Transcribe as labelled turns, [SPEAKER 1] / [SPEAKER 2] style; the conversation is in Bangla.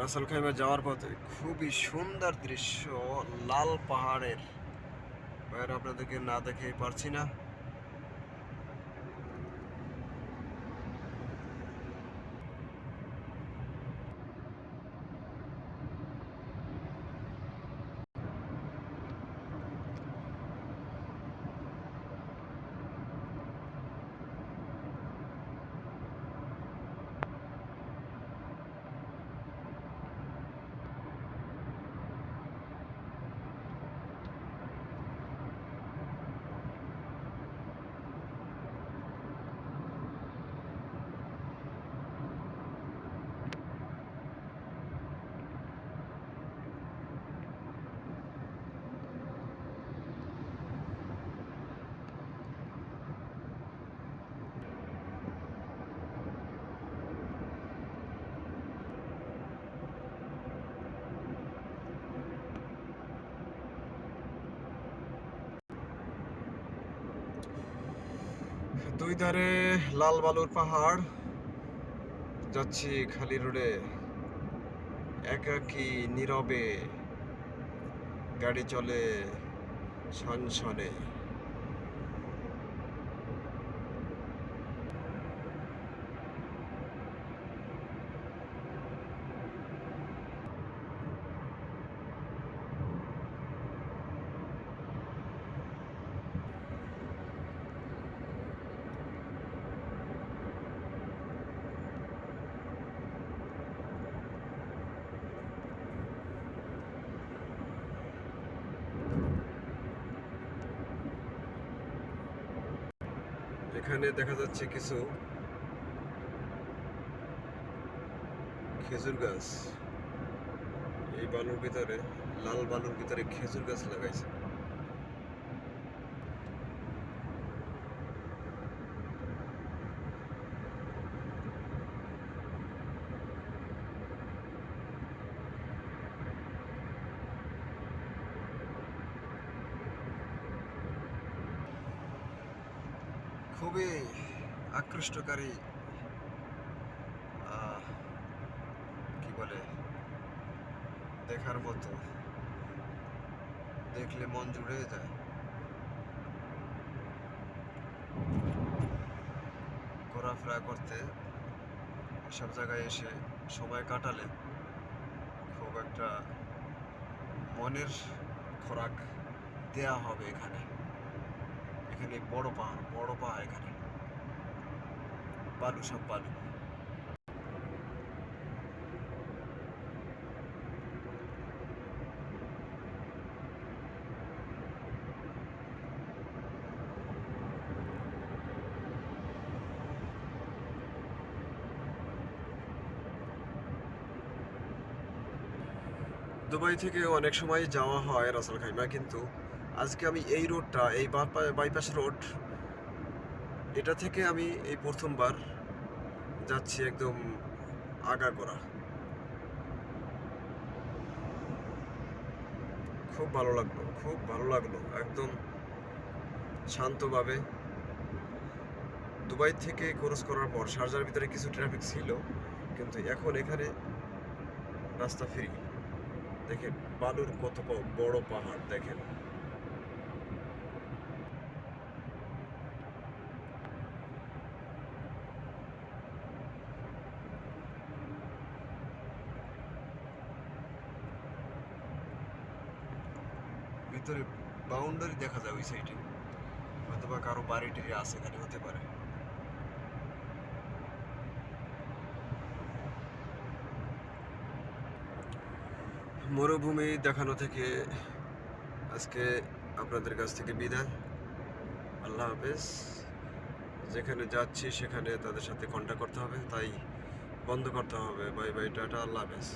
[SPEAKER 1] রাসেল খাইমে যাওয়ার পথে খুবই সুন্দর দৃশ্য, লাল পাহাড়ের। বাইরে আপনাদেরকে না দেখে পারছি না। দুই ধারে লাল বালুর পাহাড়। যাচ্ছি খালি রোডে। একাকি নীরবে গাড়ি চলে ছনছনে এখানে দেখা যাচ্ছে কিছু খেজুর গাছ। এই বালুর ভিতরে, লাল বালুর ভিতরে খেজুর গাছ লাগাইছে। খুবই আকৃষ্টকারী কি বলে, দেখার মতো। দেখলে মন জুড়ে যায়। ঘোরাফেরা করতে সব জায়গায় এসে সময় কাটালে খুব একটা মনের খোরাক দেয়া হবে এখানে। এখানে বড় পাহাড় বড় পাহাড় এখানে। বালু, সব বালু। দুবাই থেকে অনেক সময় যাওয়া হয় রাসেল খাইমা, কিন্তু আজকে আমি এই রোডটা, এই বাইপাস রোড এটা থেকে আমি এই প্রথমবার যাচ্ছি একদম আগাগোড়া। খুব ভালো লাগল, খুব ভালো লাগল, একদম শান্তভাবে। দুবাই থেকে ক্রস করার পর শারজার ভিতরে কিছু ট্রাফিক ছিল, কিন্তু এখন এখানে রাস্তা ফ্রি। দেখেন, বালুর কত বড় পাহাড়, দেখেন। ভিতরে বাউন্ডারি দেখা যায় ওই সাইডে হয়তো বা কারও বাড়ি টাড়ি আছে, এখানে হতে পারে। মরুভূমি দেখানো থেকে আজকে আপনাদের কাছ থেকে বিদায়। আল্লাহ হাফেজ। যেখানে যাচ্ছি সেখানে তাদের সাথে কন্ট্যাক্ট করতে হবে, তাই বন্ধ করতে হবে। বাই বাই, টাটা, আল্লাহ হাফেজ।